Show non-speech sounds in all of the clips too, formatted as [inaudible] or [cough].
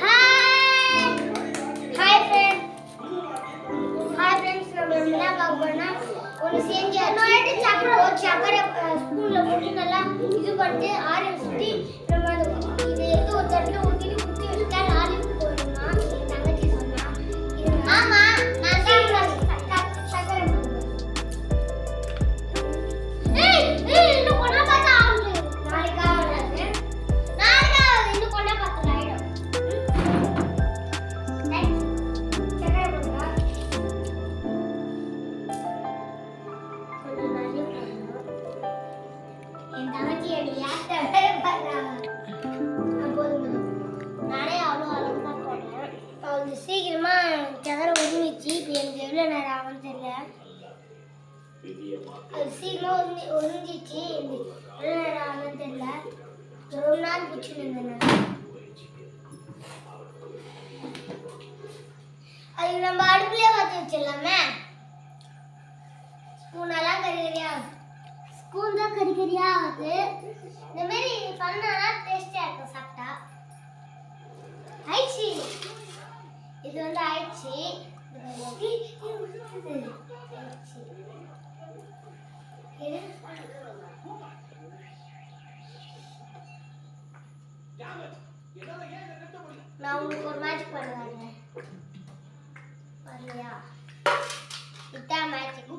Hi hi friend hi friends நம்ம என்ன பார்க்க போறோம்னா ஒன்று செஞ்சு இன்னொரு சக்கரை எவ்வளோ நேரம் ஆகும்னு தெரியல அது சீக்கிரமா ஒதுங்கி ஒதுங்கிச்சு இது எவ்வளோ நேரம் ஆகும்னு தெரியல ரொம்ப நாள் பிடிச்சிட்டு இருந்தேன் அது நம்ம அடுப்புலயே பார்த்து வச்சிடலாமே. ஸ்பூனெல்லாம் கறி கறியா? ஸ்பூன் தான் கறி கறியா ஆகுது இந்த மாதிரி பண்ணா டேஸ்டியா இருக்கும் சாப்பிட்டா. ஆயிடுச்சு இது வந்து ஆயிடுச்சு நான் உங்களுக்கு ஒரு மேஜிக் பண்ண வரேன் வரலையா இதான் மேஜிக்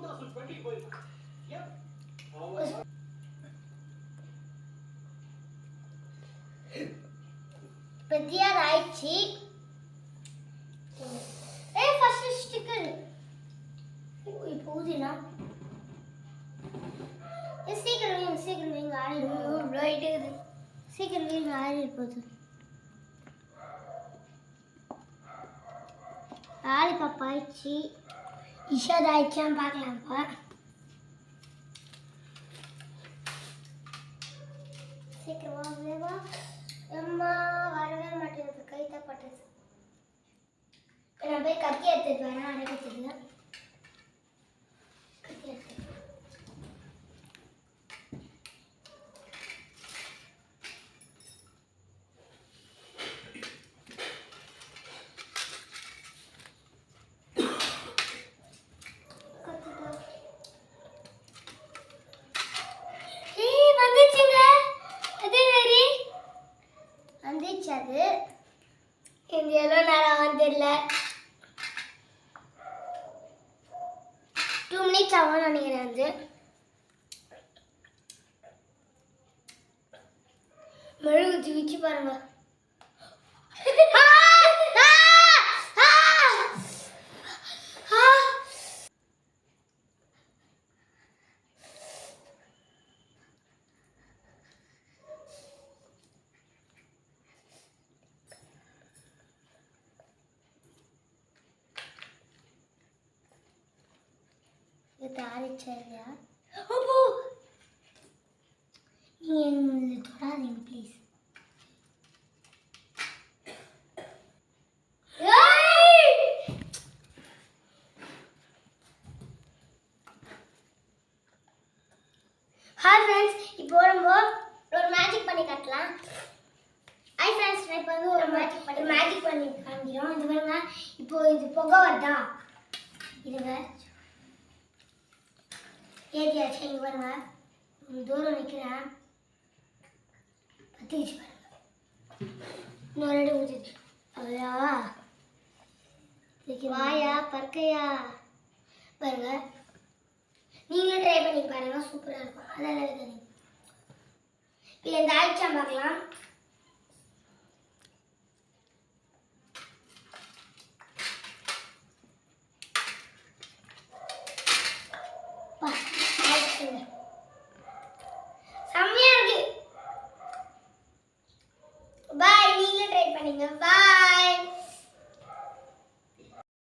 பெத்தியா ஆயிடுச்சு ஏ சீக்கிரம் வைங்க சீக்கிரம் வைங்க ஆறி இது சீக்கிரம் வைங்க ஆறி போகுது லாலிபாப் ஆயிடுச்சு இஷாத் ஆயிடுச்சான்னு பார்க்கலாம்ப்பா சீக்கிரமா வேவா அம்மா வரவே மாட்டேங்குது கை தப்பட்டது. நான் போய் கத்தி எடுத்துட்டு வரேன் அரைக்கிறதுக்கு வந்துச்சு அது இந்த எவ்வளோ நேரம் வந்துடல டூ மினிட்ஸ் ஆகும் நினைக்கிறேன் வந்து மெழுகுத்தி வச்சு பாருங்க. [laughs] இல்லையா? அப்போ நீங்கள் தொடாதீங்க ப்ளீஸ் ஹாய் ஃப்ரெண்ட்ஸ் இப்போ நம்ம ஒரு மேஜிக் பண்ணி காட்டலாம். ஹாய் ஃப்ரெண்ட்ஸ் நான் இப்போ வந்து ஒரு மேஜிக் பண்ணி மேஜிக் பண்ணி காமிக்கிறோம். இது பாருங்க. இப்போ இது புகை வருதா? இதுங்க ஏரியாச்சு இங்கே பாருங்க. கொஞ்சம் தூரம் நிற்கிறேன் பத்திச்சு பாருங்க. இன்னொரு அடி ஊற்றிச்சு அவ்வளோ வாயா பற்கையா? பாருங்க. நீங்களே ட்ரை பண்ணி பாருங்க. சூப்பராக இருக்கும். அதெல்லாம் இப்போ இந்த ஆயிடுச்சா பார்க்கலாம்.